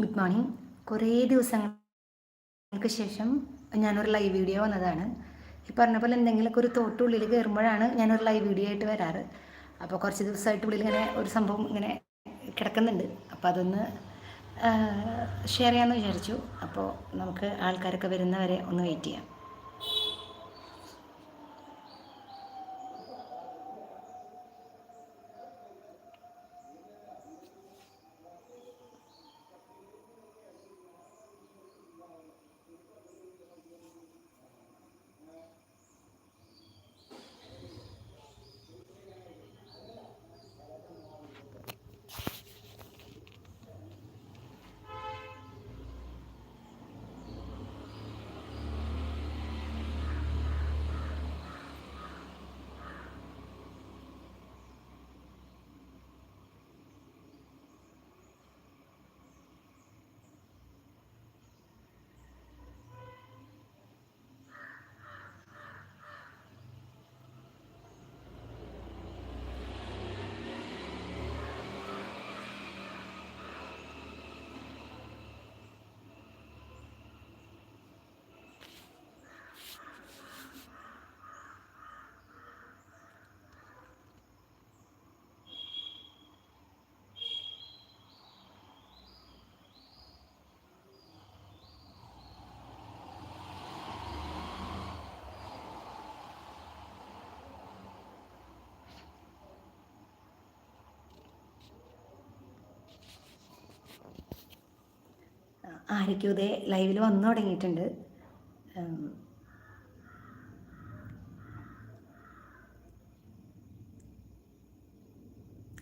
Good morning. കുറേ ദിവസങ്ങൾക്ക് ശേഷം ഞാനൊരു ലൈവ് വീഡിയോ വന്നതാണ്. ഈ പറഞ്ഞ പോലെ എന്തെങ്കിലുമൊക്കെ ഒരു തോട്ട് ഉള്ളിൽ കയറുമ്പോഴാണ് ഞാനൊരു ലൈവ് വീഡിയോ ആയിട്ട് വരാറ്. അപ്പോൾ കുറച്ച് ദിവസമായിട്ട് ഉള്ളിൽ ഇങ്ങനെ ഒരു സംഭവം ഇങ്ങനെ കിടക്കുന്നുണ്ട്. അപ്പോൾ അതൊന്ന് ഷെയർ ചെയ്യാമെന്ന് വിചാരിച്ചു. അപ്പോൾ നമുക്ക് ആൾക്കാരൊക്കെ വരുന്നവരെ ഒന്ന് വെയിറ്റ് ചെയ്യാം. ആരൊക്കെയോ ഇതേ ലൈവിൽ വന്നു തുടങ്ങിയിട്ടുണ്ട്.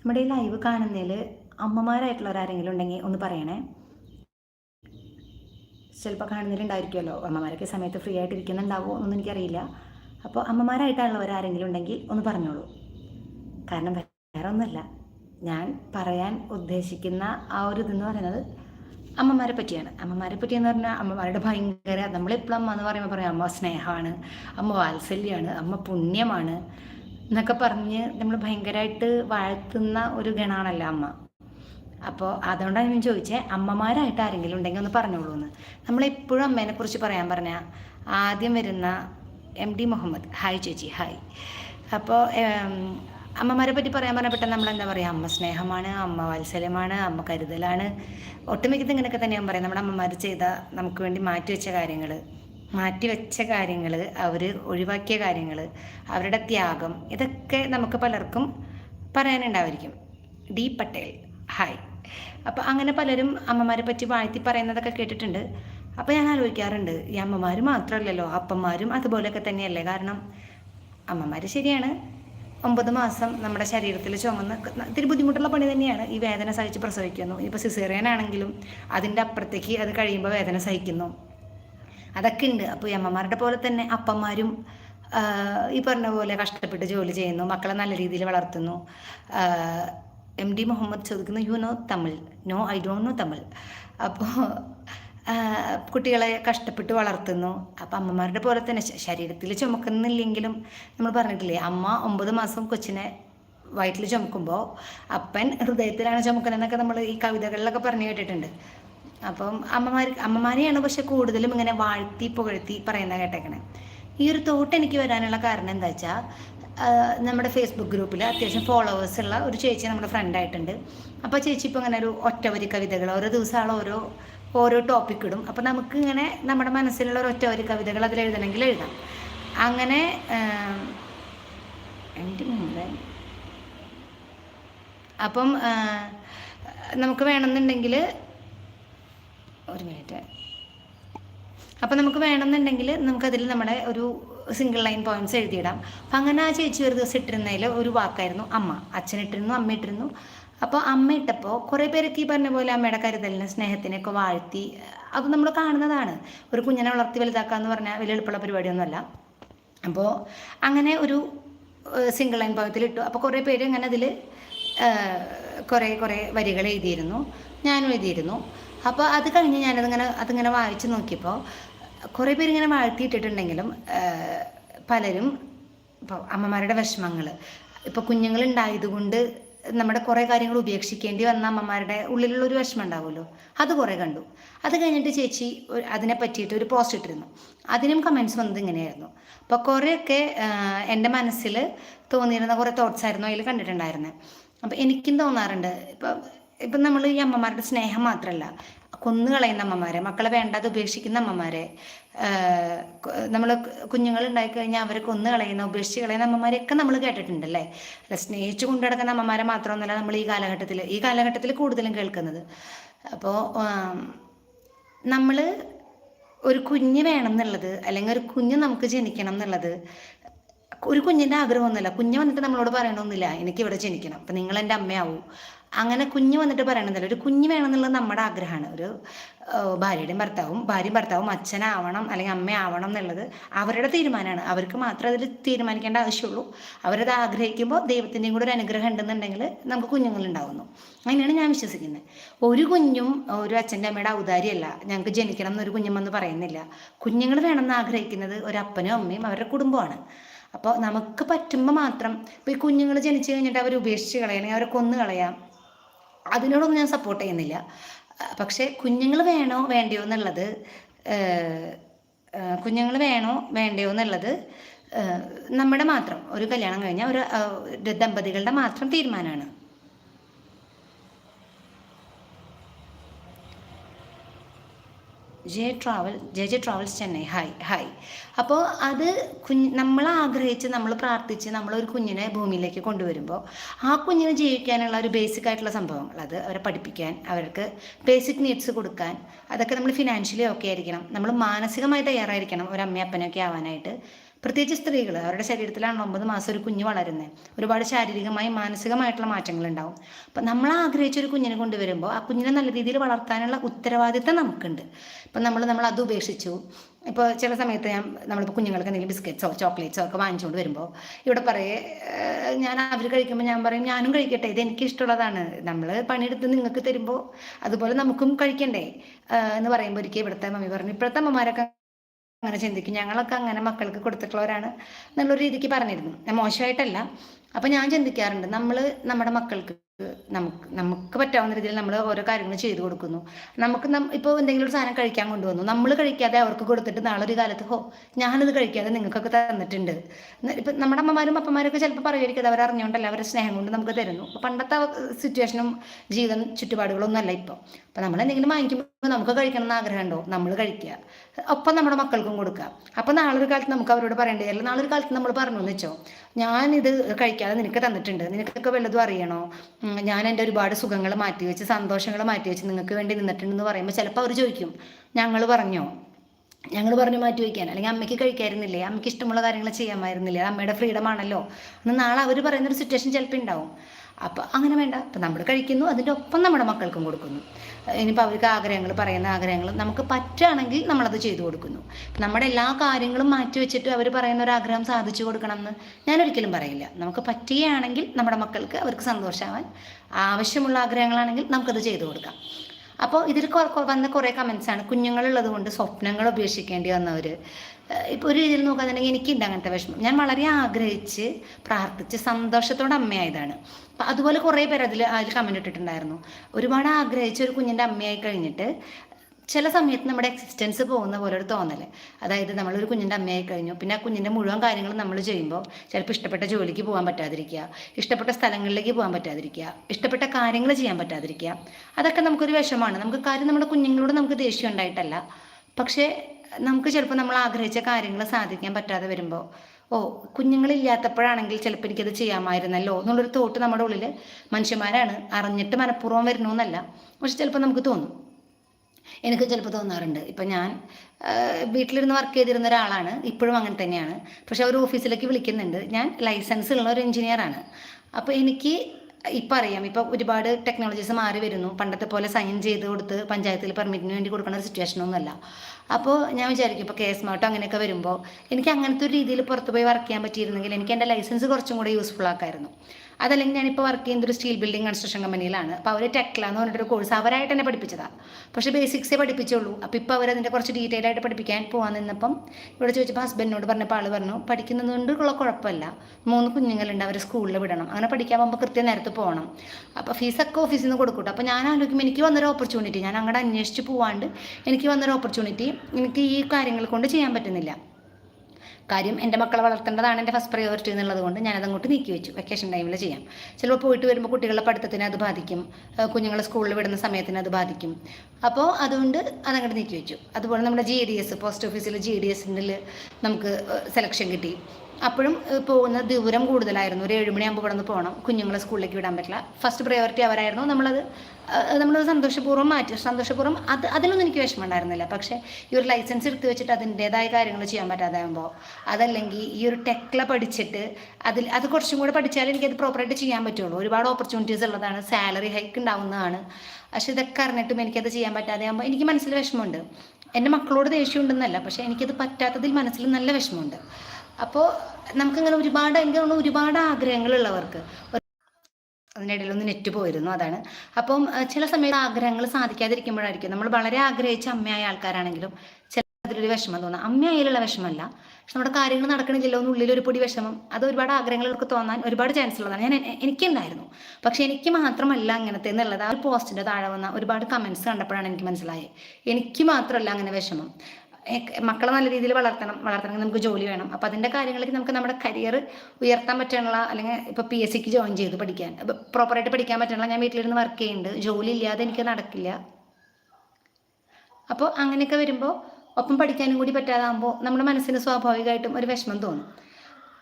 നമ്മുടെ ഈ ലൈവ് കാണുന്നതിൽ അമ്മമാരായിട്ടുള്ളവരാരെങ്കിലും ഉണ്ടെങ്കിൽ ഒന്ന് പറയണേ. ചിലപ്പോൾ കാണുന്നതിലുണ്ടായിരിക്കുമല്ലോ അമ്മമാരൊക്കെ സമയത്ത് ഫ്രീ ആയിട്ട് ഇരിക്കുന്നുണ്ടാവുമോ എന്നൊന്നും എനിക്കറിയില്ല. അപ്പോൾ അമ്മമാരായിട്ടുള്ളവരാരെങ്കിലും ഉണ്ടെങ്കിൽ ഒന്ന് പറഞ്ഞോളൂ. കാരണം വേറെ ഒന്നുമല്ല. ഞാൻ പറയാൻ ഉദ്ദേശിക്കുന്ന ആ ഒരു ഇതെന്ന് പറയുന്നത് അമ്മമാരെ പറ്റിയാണ്. അമ്മമാരെ പറ്റി എന്ന് പറഞ്ഞാൽ അമ്മമാരുടെ ഭയങ്കര നമ്മളെപ്പോഴും അമ്മ എന്ന് പറയുമ്പോൾ പറയാം അമ്മ സ്നേഹമാണ് അമ്മ വാത്സല്യമാണ് അമ്മ പുണ്യമാണ് എന്നൊക്കെ പറഞ്ഞ് നമ്മൾ ഭയങ്കരമായിട്ട് വാഴ്ത്തുന്ന ഒരു ഗണാണല്ല അമ്മ. അപ്പോൾ അതുകൊണ്ടാണ് ഞാൻ ചോദിച്ചത് അമ്മമാരായിട്ട് ആരെങ്കിലും ഉണ്ടെങ്കിൽ ഒന്ന് പറഞ്ഞോളൂ എന്ന്. നമ്മളെപ്പോഴും അമ്മേനെ കുറിച്ച് പറയാൻ പറഞ്ഞാൽ ആദ്യം വരുന്ന എം ഡി മുഹമ്മദ്. ഹായ് ചേച്ചി ഹായ്. അപ്പോൾ അമ്മമാരെ പറ്റി പറയാൻ പറഞ്ഞാൽ പെട്ടെന്ന് നമ്മൾ എന്താ പറയുക അമ്മ സ്നേഹമാണ് അമ്മ വാത്സല്യമാണ് അമ്മ കരുതലാണ്. ഒട്ടുമിക്കത് ഇങ്ങനെയൊക്കെ തന്നെ ഞാൻ പറയാം. നമ്മുടെ അമ്മമാർ ചെയ്ത നമുക്ക് വേണ്ടി മാറ്റിവെച്ച കാര്യങ്ങൾ മാറ്റിവെച്ച കാര്യങ്ങൾ അവർ ഒഴിവാക്കിയ കാര്യങ്ങൾ അവരുടെ ത്യാഗം ഇതൊക്കെ നമുക്ക് പലർക്കും പറയാനുണ്ടാവായിരിക്കും. ഡി പട്ടേൽ. ഹായ്. അപ്പോൾ അങ്ങനെ പലരും അമ്മമാരെ പറ്റി വാഴ്ത്തി പറയുന്നതൊക്കെ കേട്ടിട്ടുണ്ട്. അപ്പോൾ ഞാൻ ആലോചിക്കാറുണ്ട് ഈ അമ്മമാർ മാത്രമല്ലല്ലോ അപ്പന്മാരും അതുപോലെയൊക്കെ തന്നെയല്ലേ? കാരണം അമ്മമാർ ശരിയാണ്. ഒമ്പത് മാസം നമ്മുടെ ശരീരത്തിൽ ചുമന്ന് ഇത്തിരി ബുദ്ധിമുട്ടുള്ള പണി തന്നെയാണ്. ഈ വേദന സഹിച്ച് പ്രസവിക്കുന്നു. ഇപ്പോൾ സിസേറിയൻ ആണെങ്കിലും അതിന്റെ അപ്പുറത്തേക്ക് അത് കഴിയുമ്പോൾ വേദന സഹിക്കുന്നു. അതൊക്കെ ഉണ്ട്. അപ്പോൾ അമ്മമാരുടെ പോലെ തന്നെ അപ്പന്മാരും ഈ പറഞ്ഞ പോലെ കഷ്ടപ്പെട്ട് ജോലി ചെയ്യുന്നു. മക്കളെ നല്ല രീതിയിൽ വളർത്തുന്നു. എം ഡി മുഹമ്മദ് ചോദിക്കുന്നു you know Tamil no I don't know Tamil അപ്പോൾ കുട്ടികളെ കഷ്ടപ്പെട്ട് വളർത്തുന്നു. അപ്പം അമ്മമാരുടെ പോലെ തന്നെ ശരീരത്തിൽ ചുമക്കുന്നില്ലെങ്കിലും നമ്മൾ പറഞ്ഞിട്ടില്ലേ അമ്മ ഒമ്പത് മാസം കൊച്ചിനെ വയറ്റിൽ ചുമക്കുമ്പോൾ അപ്പൻ ഹൃദയത്തിലാണ് ചുമക്കുന്നതെന്നൊക്കെ നമ്മൾ ഈ കവിതകളിലൊക്കെ പറഞ്ഞു കേട്ടിട്ടുണ്ട്. അപ്പം അമ്മമാർ അമ്മമാരെയാണ് പക്ഷെ കൂടുതലും ഇങ്ങനെ വാഴ്ത്തി പുകഴ്ത്തി പറയുന്ന കേട്ടേക്കണേ. ഈ ഒരു തോട്ട് എനിക്ക് വരാനുള്ള കാരണം എന്താ വെച്ചാൽ നമ്മുടെ ഫേസ്ബുക്ക് ഗ്രൂപ്പിൽ അത്യാവശ്യം ഫോളോവേഴ്സ് ഉള്ള ഒരു ചേച്ചി നമ്മുടെ ഫ്രണ്ടായിട്ടുണ്ട് അപ്പോൾ ചേച്ചി ഇപ്പോൾ ഇങ്ങനെ ഒരു ഒറ്റവരി കവിതകൾ ഓരോ ദിവസമാണ് ഓരോ ഓരോ ടോപ്പിക് ഇടും. അപ്പോൾ നമുക്ക് ഇങ്ങനെ നമ്മുടെ മനസ്സിലുള്ള ഒരൊറ്റ ഒരു കവിതകൾ അതിൽ എഴുതണമെങ്കിൽ എഴുതാം. അങ്ങനെ അപ്പം നമുക്ക് വേണമെന്നുണ്ടെങ്കിൽ ഒരു മിനിറ്റ്. അപ്പം നമുക്ക് വേണമെന്നുണ്ടെങ്കിൽ നമുക്കതിൽ നമ്മുടെ ഒരു സിംഗിൾ ലൈൻ പോയിന്റ്സ് എഴുതിയിടാം. അപ്പം അങ്ങനെ ആ ചേച്ചി ഒരു ദിവസം ഇട്ടിരുന്നതിൽ ഒരു വാക്കായിരുന്നു അമ്മ. അച്ഛൻ ഇട്ടിരുന്നു അമ്മ ഇട്ടിരുന്നു. അപ്പോൾ അമ്മ ഇട്ടപ്പോൾ കുറേ പേരൊക്കെ ഈ പറഞ്ഞ പോലെ അമ്മയുടെ കരുതലിനെ സ്നേഹത്തിനെയൊക്കെ വാഴ്ത്തി അത് നമ്മൾ കാണുന്നതാണ്. ഒരു കുഞ്ഞിനെ വളർത്തി വലുതാക്കുക എന്ന് പറഞ്ഞാൽ വലിയ എളുപ്പമുള്ള പരിപാടിയൊന്നുമല്ല. അപ്പോൾ അങ്ങനെ ഒരു സിംഗിൾ ലൈൻ ഭാഗത്തിൽ ഇട്ടു. അപ്പോൾ കുറേ പേര് അങ്ങനെ അതിൽ കുറേ കുറേ വരികൾ എഴുതിയിരുന്നു. ഞാനും എഴുതിയിരുന്നു. അപ്പോൾ അത് കഴിഞ്ഞ് ഞാനതിങ്ങനെ അതിങ്ങനെ വായിച്ചു നോക്കിയപ്പോൾ കുറേ പേര് ഇങ്ങനെ വാഴ്ത്തിയിട്ടിട്ടുണ്ടെങ്കിലും പലരും ഇപ്പോൾ അമ്മമാരുടെ വിഷമങ്ങൾ ഇപ്പോൾ കുഞ്ഞുങ്ങളുണ്ടായതുകൊണ്ട് നമ്മുടെ കുറേ കാര്യങ്ങൾ ഉപേക്ഷിക്കേണ്ടി വന്ന അമ്മമാരുടെ ഉള്ളിലുള്ള ഒരു വിഷമം ഉണ്ടാവുമല്ലോ. അത് കുറേ കണ്ടു. അത് കഴിഞ്ഞിട്ട് ചേച്ചി അതിനെ പറ്റിയിട്ട് ഒരു പോസ്റ്റ് ഇട്ടിരുന്നു. അതിനും കമൻസ് വന്നത് ഇങ്ങനെയായിരുന്നു. അപ്പോൾ കുറേയൊക്കെ എന്റെ മനസ്സിൽ തോന്നിയിരുന്ന കുറേ തോട്ട്സ് ആയിരുന്നു അതിൽ കണ്ടിട്ടുണ്ടായിരുന്നത് അപ്പോൾ എനിക്കും തോന്നാറുണ്ട്. ഇപ്പം ഇപ്പം നമ്മൾ ഈ അമ്മമാരുടെ സ്നേഹം മാത്രമല്ല കൊന്നുകളയുന്ന അമ്മമാരെ മക്കളെ വേണ്ടാതെ ഉപേക്ഷിക്കുന്ന അമ്മമാരെ നമ്മൾ കുഞ്ഞുങ്ങൾ ഉണ്ടായിക്കഴിഞ്ഞാൽ അവരെ കൊന്നു കളയുന്ന ഉപേക്ഷിച്ച് കളയുന്ന അമ്മമാരെയൊക്കെ നമ്മൾ കേട്ടിട്ടുണ്ടല്ലേ? അല്ല സ്നേഹിച്ചു കൊണ്ടു നടക്കുന്ന അമ്മമാരെ മാത്രമൊന്നുമല്ല നമ്മൾ ഈ കാലഘട്ടത്തിൽ ഈ കാലഘട്ടത്തിൽ കൂടുതലും കേൾക്കുന്നത്. അപ്പോൾ നമ്മൾ ഒരു കുഞ്ഞ് വേണം എന്നുള്ളത് അല്ലെങ്കിൽ ഒരു കുഞ്ഞ് നമുക്ക് ജനിക്കണം എന്നുള്ളത് ഒരു കുഞ്ഞിന്റെ ആഗ്രഹമൊന്നുമില്ല. കുഞ്ഞ് വന്നിട്ട് നമ്മളോട് പറയണമെന്നില്ല എനിക്ക് ഇവിടെ ജനിക്കണം. അപ്പം നിങ്ങൾ എന്റെ അമ്മയാവൂ. അങ്ങനെ കുഞ്ഞ് വന്നിട്ട് പറയണമെന്നില്ല ഒരു കുഞ്ഞ് വേണം എന്നുള്ളത് നമ്മുടെ ആഗ്രഹമാണ്. ഒരു ഭാര്യയുടെയും ഭർത്താവും ഭാര്യയും ഭർത്താവും അച്ഛനാവണം അല്ലെങ്കിൽ അമ്മയാവണം എന്നുള്ളത് അവരുടെ തീരുമാനമാണ്. അവർക്ക് മാത്രമേ അതിൽ തീരുമാനിക്കേണ്ട ആവശ്യമുള്ളൂ. അവരത് ആഗ്രഹിക്കുമ്പോൾ ദൈവത്തിന്റെയും കൂടെ ഒരു അനുഗ്രഹം ഉണ്ടെന്നുണ്ടെങ്കിൽ നമുക്ക് കുഞ്ഞുങ്ങളുണ്ടാവുന്നു. അങ്ങനെയാണ് ഞാൻ വിശ്വസിക്കുന്നത്. ഒരു കുഞ്ഞും ഒരു അച്ഛന്റെ അമ്മയുടെ ഔദാര്യമല്ല. ഞങ്ങൾക്ക് ജനിക്കണം എന്നൊരു കുഞ്ഞുമെന്ന് പറയുന്നില്ല. കുഞ്ഞുങ്ങൾ വേണമെന്ന് ആഗ്രഹിക്കുന്നത് ഒരു അപ്പനും അമ്മയും അവരുടെ കുടുംബമാണ്. അപ്പോൾ നമുക്ക് പറ്റുമ്പോൾ മാത്രം ഇപ്പോൾ ഈ കുഞ്ഞുങ്ങൾ ജനിച്ചു കഴിഞ്ഞിട്ട് അവർ ഉപേക്ഷിച്ച് കളയണമെങ്കിൽ അവരെ കൊന്നു കളയാം. അതിനോടൊന്നും ഞാൻ സപ്പോർട്ട് ചെയ്യുന്നില്ല. പക്ഷെ കുഞ്ഞുങ്ങൾ വേണോ വേണ്ടയോ എന്നുള്ളത് കുഞ്ഞുങ്ങൾ വേണോ വേണ്ടയോ എന്നുള്ളത് നമ്മുടെ മാത്രം. ഒരു കല്യാണം കഴിഞ്ഞാൽ ഒരു ദമ്പതികളുടെ മാത്രം തീരുമാനമാണ്. J travel J J travels Chennai hi hi അപ്പോൾ അത് കുഞ്ഞ് നമ്മൾ ആഗ്രഹിച്ച് നമ്മൾ പ്രാർത്ഥിച്ച് നമ്മളൊരു കുഞ്ഞിനെ ഭൂമിയിലേക്ക് കൊണ്ടുവരുമ്പോൾ ആ കുഞ്ഞിനെ ജീവിക്കാനുള്ള ഒരു ബേസിക് ആയിട്ടുള്ള സംഭവങ്ങൾ. അത് അവരെ പഠിപ്പിക്കാൻ അവർക്ക് ബേസിക് നീഡ്സ് കൊടുക്കാൻ അതൊക്കെ നമ്മൾ ഫിനാൻഷ്യലി ഓക്കെ ആയിരിക്കണം. നമ്മൾ മാനസികമായി തയ്യാറായിരിക്കണം ഒരു അമ്മയപ്പനൊക്കെ ആവാനായിട്ട്. പ്രത്യേകിച്ച് സ്ത്രീകൾ അവരുടെ ശരീരത്തിലാണ് ഒമ്പത് മാസം ഒരു കുഞ്ഞ് വളരുന്നത് ഒരുപാട് ശാരീരികമായും മാനസികമായിട്ടുള്ള മാറ്റങ്ങൾ ഉണ്ടാവും അപ്പം നമ്മൾ ആഗ്രഹിച്ച ഒരു കുഞ്ഞിനെ കൊണ്ടുവരുമ്പോൾ ആ കുഞ്ഞിനെ നല്ല രീതിയിൽ വളർത്താനുള്ള ഉത്തരവാദിത്തം നമുക്കുണ്ട്. ഇപ്പം നമ്മൾ നമ്മൾ അത് ഉപേക്ഷിച്ചു. ഇപ്പോൾ ചില സമയത്ത് ഞാൻ നമ്മളിപ്പോൾ കുഞ്ഞുങ്ങൾക്ക് എന്തെങ്കിലും ബിസ്ക്കറ്റ്സോ ചോക്ലേറ്റ്സോ ഒക്കെ വാങ്ങിച്ചുകൊണ്ട് വരുമ്പോൾ ഇവിടെ പറയേ ഞാൻ അവർ കഴിക്കുമ്പോൾ ഞാൻ പറയും ഞാനും കഴിക്കട്ടെ ഇത് എനിക്ക് ഇഷ്ടമുള്ളതാണ്. നമ്മൾ പണിയെടുത്ത് നിങ്ങൾക്ക് തരുമ്പോൾ അതുപോലെ നമുക്കും കഴിക്കണ്ടേ? എന്ന് പറയുമ്പോൾ ഒരിക്കൽ ഇവിടുത്തെ മമ്മി പറഞ്ഞു ഇപ്പോഴത്തെ അമ്മമാരൊക്കെ അങ്ങനെ ചിന്തിക്കും. ഞങ്ങളൊക്കെ അങ്ങനെ മക്കൾക്ക് കൊടുത്തിട്ടുള്ളവരാണ് എന്നുള്ളൊരു രീതിക്ക് പറഞ്ഞിരുന്നു. ഞാൻ മോശമായിട്ടല്ല. അപ്പൊ ഞാൻ ചിന്തിക്കാറുണ്ട്. നമ്മൾ നമ്മുടെ മക്കൾക്ക് നമുക്ക് നമുക്ക് പറ്റാവുന്ന രീതിയിൽ നമ്മൾ ഓരോ കാര്യങ്ങൾ ചെയ്തു കൊടുക്കുന്നു. നമുക്ക് ഇപ്പോൾ എന്തെങ്കിലും ഒരു സാധനം കഴിക്കാൻ കൊണ്ടുവന്നു. നമ്മൾ കഴിക്കാതെ അവർക്ക് കൊടുത്തിട്ട് നാളെ ഒരു കാലത്ത് ഹോ ഞാനിത് കഴിക്കാതെ നിങ്ങൾക്കൊക്കെ തന്നിട്ടുണ്ട്. ഇപ്പൊ ഇപ്പം നമ്മുടെ അമ്മമാരും അപ്പന്മാരൊക്കെ ചിലപ്പോൾ പറയുമായിരിക്കും അവർ അറിഞ്ഞുകൊണ്ടല്ല അവരുടെ സ്നേഹം കൊണ്ട് നമുക്ക് തരുന്നു. പണ്ടത്തെ സിറ്റുവേഷനും ജീവിതം ചുറ്റുപാടുകളൊന്നും അല്ല ഇപ്പോൾ അപ്പോൾ നമ്മൾ എന്തെങ്കിലും വാങ്ങിക്കുമ്പോൾ നമുക്ക് കഴിക്കണം എന്ന് ആഗ്രഹമുണ്ടോ? നമ്മൾ കഴിക്കുക. ഒപ്പം നമ്മുടെ മക്കൾക്കും കൊടുക്കുക. അപ്പൊ നാളൊരു കാലത്ത് നമുക്ക് അവരോട് പറയേണ്ടി വരില്ല. നാളൊരു കാലത്ത് നമ്മൾ പറഞ്ഞു എന്ന് വെച്ചോ? ഞാൻ ഇത് കഴിക്കാതെ നിനക്ക് തന്നിട്ടുണ്ട്. നിനക്കൊക്കെ വല്ലതും അറിയണോ? ഞാൻ എന്റെ ഒരുപാട് സുഖങ്ങൾ മാറ്റി വെച്ച് സന്തോഷങ്ങൾ മാറ്റി വെച്ച് നിങ്ങൾക്ക് വേണ്ടി നിന്നിട്ടുണ്ടെന്ന് പറയുമ്പോൾ ചിലപ്പോൾ അവർ ചോദിക്കും. ഞങ്ങൾ പറഞ്ഞോ? ഞങ്ങൾ പറഞ്ഞു മാറ്റി വയ്ക്കാൻ അല്ലെങ്കിൽ അമ്മയ്ക്ക് കഴിക്കായിരുന്നില്ലേ? അമ്മയ്ക്ക് ഇഷ്ടമുള്ള കാര്യങ്ങൾ ചെയ്യാമായിരുന്നില്ലേ? അമ്മയുടെ ഫ്രീഡം ആണല്ലോ എന്ന് നാളെ അവർ പറയുന്നൊരു സിറ്റുവേഷൻ ചിലപ്പോൾ ഉണ്ടാവും അപ്പോൾ അങ്ങനെ വേണ്ട. അപ്പം നമ്മൾ കഴിക്കുന്നു അതിന്റെ ഒപ്പം നമ്മുടെ മക്കൾക്കും കൊടുക്കുന്നു. ഇനിയിപ്പോൾ അവർക്ക് ആഗ്രഹങ്ങൾ പറയുന്ന ആഗ്രഹങ്ങൾ നമുക്ക് പറ്റുകയാണെങ്കിൽ നമ്മളത് ചെയ്തു കൊടുക്കുന്നു. നമ്മുടെ എല്ലാ കാര്യങ്ങളും മാറ്റി വെച്ചിട്ട് അവർ പറയുന്ന ഒരു ആഗ്രഹം സാധിച്ചു കൊടുക്കണം എന്ന് ഞാൻ ഒരിക്കലും പറയില്ല. നമുക്ക് പറ്റുകയാണെങ്കിൽ നമ്മുടെ മക്കൾക്ക് അവർക്ക് സന്തോഷമാവാൻ ആവശ്യമുള്ള ആഗ്രഹങ്ങളാണെങ്കിൽ നമുക്കത് ചെയ്തു കൊടുക്കാം. അപ്പോൾ ഇതിൽ വന്ന കുറേ കമൻസാണ് കുഞ്ഞുങ്ങളുള്ളത് കൊണ്ട് സ്വപ്നങ്ങൾ ഉപേക്ഷിക്കേണ്ടി വന്നവർ ഇപ്പോൾ ഒരു രീതിയിൽ നോക്കാന്നുണ്ടെങ്കിൽ എനിക്കുണ്ട് അങ്ങനത്തെ വിഷമം. ഞാൻ വളരെ ആഗ്രഹിച്ച് പ്രാർത്ഥിച്ച് സന്തോഷത്തോടെ അമ്മയായതാണ്. അപ്പം അതുപോലെ കുറേ പേര് അതിൽ അതിൽ കമന്റ് ഇട്ടിട്ടുണ്ടായിരുന്നു. ഒരുപാട് ആഗ്രഹിച്ച് ഒരു കുഞ്ഞിന്റെ അമ്മയായി കഴിഞ്ഞിട്ട് ചില സമയത്ത് നമ്മുടെ എക്സിസ്റ്റൻസ് പോകുന്ന പോലെ ഒരു തോന്നൽ അതായത് നമ്മളൊരു കുഞ്ഞിന്റെ അമ്മയായി കഴിഞ്ഞു. പിന്നെ ആ കുഞ്ഞിന്റെ മുഴുവൻ കാര്യങ്ങളും നമ്മൾ ചെയ്യുമ്പോൾ ചിലപ്പോൾ ഇഷ്ടപ്പെട്ട ജോലിക്ക് പോകാൻ പറ്റാതിരിക്കുക ഇഷ്ടപ്പെട്ട സ്ഥലങ്ങളിലേക്ക് പോകാൻ പറ്റാതിരിക്കുക ഇഷ്ടപ്പെട്ട കാര്യങ്ങൾ ചെയ്യാൻ പറ്റാതിരിക്കുക. അതൊക്കെ നമുക്കൊരു വിഷമാണ് നമുക്ക് കാര്യം നമ്മുടെ കുഞ്ഞുങ്ങളോട് നമുക്ക് ദേഷ്യം ഉണ്ടായിട്ടല്ല. പക്ഷേ നമുക്ക് ചിലപ്പോൾ നമ്മൾ ആഗ്രഹിച്ച കാര്യങ്ങൾ സാധിക്കാൻ പറ്റാതെ വരുമ്പോൾ ഓ കുഞ്ഞുങ്ങളില്ലാത്തപ്പോഴാണെങ്കിൽ ചിലപ്പോൾ എനിക്കത് ചെയ്യാമായിരുന്നല്ലോ എന്നുള്ളൊരു തോട്ട് നമ്മുടെ ഉള്ളിൽ മനുഷ്യന്മാരാണ് അറിഞ്ഞിട്ട് മനഃപൂർവം വരുന്നു പക്ഷെ ചിലപ്പോൾ നമുക്ക് തോന്നും. എനിക്ക് ചിലപ്പോൾ തോന്നാറുണ്ട്. ഇപ്പം ഞാൻ വീട്ടിലിരുന്ന് വർക്ക് ചെയ്തിരുന്ന ഒരാളാണ്. ഇപ്പോഴും അങ്ങനെ തന്നെയാണ്. പക്ഷെ അവർ ഓഫീസിലേക്ക് വിളിക്കുന്നുണ്ട്. ഞാൻ ലൈസൻസ് ഉള്ള ഒരു എഞ്ചിനീയറാണ് അപ്പോൾ എനിക്ക് ഇപ്പം അറിയാം ഇപ്പം ഒരുപാട് ടെക്നോളജീസ് മാറി വരുന്നു. പണ്ടത്തെ പോലെ സൈൻ ചെയ്ത് കൊടുത്ത് പഞ്ചായത്തിൽ പെർമിറ്റിന് വേണ്ടി കൊടുക്കുന്ന ഒരു സിറ്റുവേഷനൊന്നുമല്ല അപ്പോൾ ഞാൻ വിചാരിക്കും ഇപ്പോൾ കേസ് മാട്ടോ അങ്ങനെയൊക്കെ വരുമ്പോൾ എനിക്ക് അങ്ങനത്തെ ഒരു രീതിയിൽ പുറത്ത് പോയി വർക്ക് ചെയ്യാൻ പറ്റിയിരുന്നെങ്കിൽ എനിക്ക് എന്റെ ലൈസൻസ് കുറച്ചും കൂടെ യൂസ്ഫുൾ ആക്കായിരുന്നു. അതല്ലെങ്കിൽ ഞാനിപ്പോൾ വർക്ക് ചെയ്യുന്ന ഒരു സ്റ്റീൽ ബിൽഡിംഗ് കൺസ്ട്രക്ഷൻ കമ്പനിയിലാണ് അപ്പോൾ അവർ ടെക്ല എന്ന് പറഞ്ഞിട്ടൊരു കോഴ്സ് അവരായിട്ട് തന്നെ പഠിപ്പിച്ചതാണ് പക്ഷേ ബേസിക്സേ പഠിപ്പിച്ചുള്ളൂ. അപ്പോൾ ഇപ്പോൾ അവരതിന്റെ കുറച്ച് ഡീറ്റെയിൽ ആയിട്ട് പഠിപ്പിക്കാൻ പോകാൻ നിന്നപ്പം ഇവിടെ ചോദിച്ചപ്പോൾ ഹസ്ബൻഡിനോട് പറഞ്ഞപ്പോൾ ആൾ പറഞ്ഞു പഠിക്കുന്നത് കൊണ്ടുള്ള കുഴപ്പമില്ല. മൂന്ന് കുഞ്ഞുങ്ങളുണ്ട് അവരെ സ്കൂളിൽ വിടണം. അങ്ങനെ പഠിക്കാൻ പോകുമ്പോൾ കൃത്യം നേരത്ത് പോകണം. അപ്പോൾ ഫീസൊക്കെ ഓഫീസിൽ നിന്ന് കൊടുക്കൂട്ടോ അപ്പോൾ ഞാൻ ആലോചിക്കുമ്പോൾ എനിക്ക് വന്നൊരു ഓപ്പർച്യൂണിറ്റി ഞാൻ അങ്ങോട്ട് അന്വേഷിച്ച് പോവാണ്ട് എനിക്ക് വന്നൊരു ഓപ്പർച്യൂണിറ്റി എനിക്ക് ഈ കാര്യങ്ങൾ കൊണ്ട് ചെയ്യാൻ പറ്റുന്നില്ല. കാര്യം എന്റെ മക്കളെ വളർത്തേണ്ടതാണ് എന്റെ ഫസ്റ്റ് പ്രയോറിറ്റി എന്നുള്ളത് കൊണ്ട് ഞാനത് അങ്ങോട്ട് നീക്കി വെച്ചു. വെക്കേഷൻ ടൈമിൽ ചെയ്യാം. ചിലപ്പോൾ പോയിട്ട് വരുമ്പോൾ കുട്ടികളുടെ പഠിത്തത്തിന് അത് ബാധിക്കും. കുഞ്ഞുങ്ങളെ സ്കൂളിൽ വിടുന്ന സമയത്തിന് അത് ബാധിക്കും. അപ്പോൾ അതുകൊണ്ട് അതങ്ങോട്ട് നീക്കി വെച്ചു. അതുപോലെ നമ്മുടെ ജി ഡി എസ് പോസ്റ്റ് ഓഫീസിൽ ജി ഡി എസിന്റെ നമുക്ക് സെലക്ഷൻ കിട്ടി. അപ്പോഴും പോകുന്ന ദൂരം കൂടുതലായിരുന്നു. ഒരു ഏഴുമണിയാകുമ്പോൾ ഇവിടെ നിന്ന് പോകണം കുഞ്ഞുങ്ങളെ സ്കൂളിലേക്ക് വിടാൻ പറ്റില്ല. ഫസ്റ്റ് പ്രയോറിറ്റി അവരായിരുന്നു. നമ്മളത് നമ്മൾ സന്തോഷപൂർവം മാറ്റി സന്തോഷപൂർവം അത് അതിലൊന്നും എനിക്ക് വിഷമമുണ്ടായിരുന്നില്ല. പക്ഷേ ഈ ഒരു ലൈസൻസ് എടുത്ത് വെച്ചിട്ട് അതിന്റെതായ കാര്യങ്ങൾ ചെയ്യാൻ പറ്റാതാകുമ്പോൾ അതല്ലെങ്കിൽ ഈ ഒരു ടെക്ല പഠിച്ചിട്ട് അതിൽ അത് കുറച്ചും കൂടെ പഠിച്ചാൽ എനിക്കത് പ്രോപ്പറായിട്ട് ചെയ്യാൻ പറ്റുള്ളൂ. ഒരുപാട് ഓപ്പർച്യൂണിറ്റീസ് ഉള്ളതാണ്. സാലറി ഹൈക്ക് ഉണ്ടാവുന്നതാണ്. പക്ഷെ ഇതൊക്കെ അറിഞ്ഞിട്ടും എനിക്കത് ചെയ്യാൻ പറ്റാതെ ആകുമ്പോൾ എനിക്ക് മനസ്സിൽ വിഷമമുണ്ട്. എന്റെ മക്കളോട് ദേഷ്യമുണ്ടെന്നല്ല പക്ഷേ എനിക്കത് പറ്റാത്തതിൽ മനസ്സിൽ നല്ല വിഷമമുണ്ട്. അപ്പോൾ നമുക്കിങ്ങനെ ഒരുപാട് എനിക്ക് തോന്നുന്നു ഒരുപാട് ആഗ്രഹങ്ങളുള്ളവർക്ക് അതിനിടയിൽ ഒന്ന് നെറ്റ് പോയിരുന്നു അതാണ്. അപ്പം ചില സമയത്ത് ആഗ്രഹങ്ങൾ സാധിക്കാതിരിക്കുമ്പോഴായിരിക്കും. നമ്മൾ വളരെ ആഗ്രഹിച്ച അമ്മയായ ആൾക്കാരാണെങ്കിലും ചില അതിലൊരു വിഷമം തോന്നാം. അമ്മയായാലുള്ള വിഷമമല്ല പക്ഷെ നമ്മുടെ കാര്യങ്ങൾ നടക്കണില്ലല്ലോ എന്ന് ഉള്ളിൽ ഒരു പൊടി വിഷമം അത് ഒരുപാട് ആഗ്രഹങ്ങൾക്ക് തോന്നാൻ ഒരുപാട് ചാൻസ് ഉള്ളതാണ്. ഞാൻ എനിക്കുണ്ടായിരുന്നു. പക്ഷെ എനിക്ക് മാത്രമല്ല അങ്ങനത്തെ എന്നുള്ളത്. ആ പോസ്റ്റിന്റെ താഴെ വന്ന ഒരുപാട് കമൻസ് കണ്ടപ്പോഴാണ് എനിക്ക് മനസ്സിലായത്. എനിക്ക് മാത്രമല്ല അങ്ങനെ വിഷമം. മക്കളെ നല്ല രീതിയിൽ വളർത്തണം വളർത്തണമെങ്കിൽ നമുക്ക് ജോലി വേണം. അപ്പൊ അതിന്റെ കാര്യങ്ങളിലേക്ക് നമുക്ക് നമ്മുടെ കരിയർ ഉയർത്താൻ പറ്റാനുള്ള അല്ലെങ്കിൽ ഇപ്പോൾ പി എസ് സിക്ക് ജോയിൻ ചെയ്ത് പഠിക്കാൻ. പ്രോപ്പറായിട്ട് പഠിക്കാൻ പറ്റാനുള്ള ഞാൻ വീട്ടിലിരുന്ന് വർക്ക് ചെയ്യുന്നുണ്ട്. ജോലി ഇല്ലാതെ എനിക്ക് നടക്കില്ല. അപ്പോൾ അങ്ങനെയൊക്കെ വരുമ്പോൾ ഒപ്പം പഠിക്കാനും കൂടി പറ്റാതാകുമ്പോൾ നമ്മുടെ മനസ്സിന് സ്വാഭാവികമായിട്ടും ഒരു വിഷമം തോന്നും.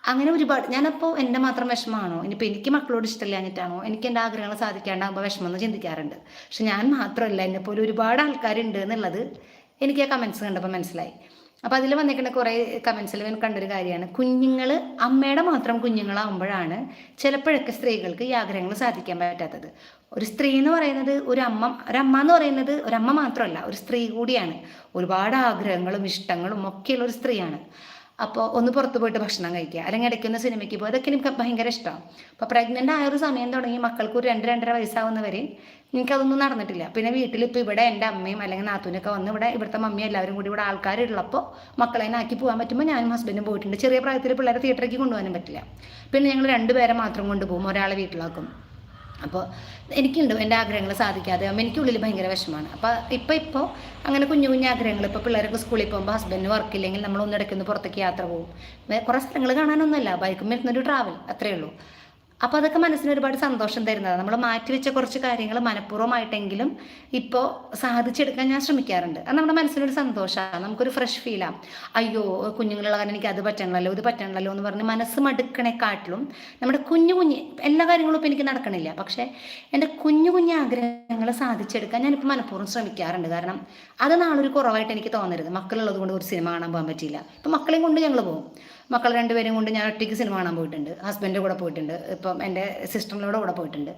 അങ്ങനെ ഒരുപാട് ഞാനപ്പോൾ എന്റെ മാത്രം വിഷമമാണോ? ഇനിയിപ്പോൾ എനിക്ക് മക്കളോട് ഇഷ്ടമില്ലാഞ്ഞിട്ടാണോ? എനിക്ക് എന്റെ ആഗ്രഹങ്ങൾ സാധിക്കാണ്ടാകുമ്പോൾ വിഷമം എന്ന് ചിന്തിക്കാറുണ്ട്. പക്ഷെ ഞാൻ മാത്രമല്ല എന്നെപ്പോലെ ഒരുപാട് ആൾക്കാരുണ്ട് എന്നുള്ളത് എനിക്ക് ആ കമൻസ് കണ്ടപ്പോൾ മനസ്സിലായി. അപ്പോൾ അതിൽ വന്നിരിക്കുന്ന കുറേ കമൻസിൽ ഞാൻ കണ്ടൊരു കാര്യമാണ്. കുഞ്ഞുങ്ങൾ അമ്മയുടെ മാത്രം കുഞ്ഞുങ്ങളാകുമ്പോഴാണ് ചിലപ്പോഴൊക്കെ സ്ത്രീകൾക്ക് ഈ ആഗ്രഹങ്ങൾ സാധിക്കാൻ പറ്റാത്തത്. ഒരു സ്ത്രീ എന്ന് പറയുന്നത് ഒരു അമ്മ ഒരമ്മ എന്ന് പറയുന്നത് ഒരമ്മ മാത്രമല്ല ഒരു സ്ത്രീ കൂടിയാണ്. ഒരുപാട് ആഗ്രഹങ്ങളും ഇഷ്ടങ്ങളും ഒക്കെയുള്ള ഒരു സ്ത്രീയാണ്. അപ്പോൾ ഒന്ന് പുറത്ത് പോയിട്ട് ഭക്ഷണം കഴിക്കുക. അല്ലെങ്കിൽ ഇടയ്ക്കൊന്ന് സിനിമയ്ക്ക് പോകുക അതൊക്കെ എനിക്ക് ഭയങ്കര ഇഷ്ടമാണ്. അപ്പോൾ പ്രഗ്നന്റ് ആയ ഒരു സമയം തുടങ്ങി മക്കൾക്ക് ഒരു രണ്ട് രണ്ടര വയസ്സാവുന്നവരെ എനിക്കതൊന്നും നടന്നിട്ടില്ല. പിന്നെ വീട്ടിൽ ഇപ്പോൾ ഇവിടെ എന്റെ അമ്മയും അല്ലെങ്കിൽ നാത്തൂനൊക്കെ വന്ന് ഇവിടെ ഇവിടുത്തെ മമ്മിയും എല്ലാവരും കൂടി ഇവിടെ ആൾക്കാരുള്ളപ്പോൾ മക്കളെ ആക്കി പോകാൻ പറ്റുമ്പോൾ ഞാനും ഹസ്ബൻഡും പോയിട്ടുണ്ട്. ചെറിയ പ്രായത്തിൽ പിള്ളേരെ തിയേറ്ററിലേക്ക് കൊണ്ടുപോകാനും പറ്റില്ല. പിന്നെ ഞങ്ങൾ രണ്ടുപേരെ മാത്രം കൊണ്ടുപോകും. ഒരാളെ വീട്ടിലാക്കും. അപ്പോൾ എനിക്കുണ്ട് എന്റെ ആഗ്രഹങ്ങൾ സാധിക്കാതെ ആകുമ്പോൾ എനിക്കുള്ളിൽ ഭയങ്കര വിഷമമാണ് അപ്പോൾ ഇപ്പോൾ ഇപ്പോൾ അങ്ങനെ കുഞ്ഞു കുഞ്ഞു ആഗ്രഹങ്ങൾ ഇപ്പോൾ പിള്ളേരൊക്കെ സ്കൂളിൽ പോകുമ്പോൾ ഹസ്ബൻഡിന് വർക്കില്ലെങ്കിൽ നമ്മൾ ഒന്നിടയ്ക്കൊന്ന് പുറത്തേക്ക് യാത്ര പോകും. കുറേ സ്ഥലങ്ങൾ കാണാനൊന്നുമല്ല ബൈക്കും വരുന്നൊരു ട്രാവൽ അത്രയേ ഉള്ളൂ. അപ്പോൾ അതൊക്കെ മനസ്സിന് ഒരുപാട് സന്തോഷം തരുന്നതാണ് നമ്മൾ മാറ്റിവെച്ച കുറച്ച് കാര്യങ്ങൾ മനഃപൂർവമായിട്ടെങ്കിലും ഇപ്പോൾ സാധിച്ചെടുക്കാൻ ഞാൻ ശ്രമിക്കാറുണ്ട്. അത് നമ്മുടെ മനസ്സിനൊരു സന്തോഷമാണ് നമുക്കൊരു ഫ്രഷ് ഫീലാണ് അയ്യോ കുഞ്ഞുങ്ങളുള്ള കാരണം എനിക്ക് അത് പറ്റണല്ലോ ഇത് പറ്റണല്ലോ എന്ന് പറഞ്ഞ് മനസ്സ് മടുക്കണേക്കാട്ടിലും നമ്മുടെ കുഞ്ഞു കുഞ്ഞ് എല്ലാ കാര്യങ്ങളും ഇപ്പോൾ എനിക്ക് നടക്കണില്ല. പക്ഷേ എന്റെ കുഞ്ഞു കുഞ്ഞു ആഗ്രഹങ്ങൾ സാധിച്ചെടുക്കാൻ ഞാനിപ്പോൾ മനഃപൂർവം ശ്രമിക്കാറുണ്ട്. കാരണം അത് നാളൊരു കുറവായിട്ട് എനിക്ക് തോന്നരുത്. മക്കളുള്ളത് കൊണ്ട് ഒരു സിനിമ കാണാൻ പോകാൻ പറ്റിയില്ല. ഇപ്പം മക്കളെയും കൊണ്ട് ഞങ്ങൾ പോകും. മക്കൾ രണ്ടുപേരും കൊണ്ട് ഞാൻ ഒറ്റയ്ക്ക് സിനിമ കാണാൻ പോയിട്ടുണ്ട്. ഹസ്ബൻഡ് കൂടെ പോയിട്ടുണ്ട്. ഇപ്പം എന്റെ സിസ്റ്ററിനോട് കൂടെ പോയിട്ടുണ്ട്.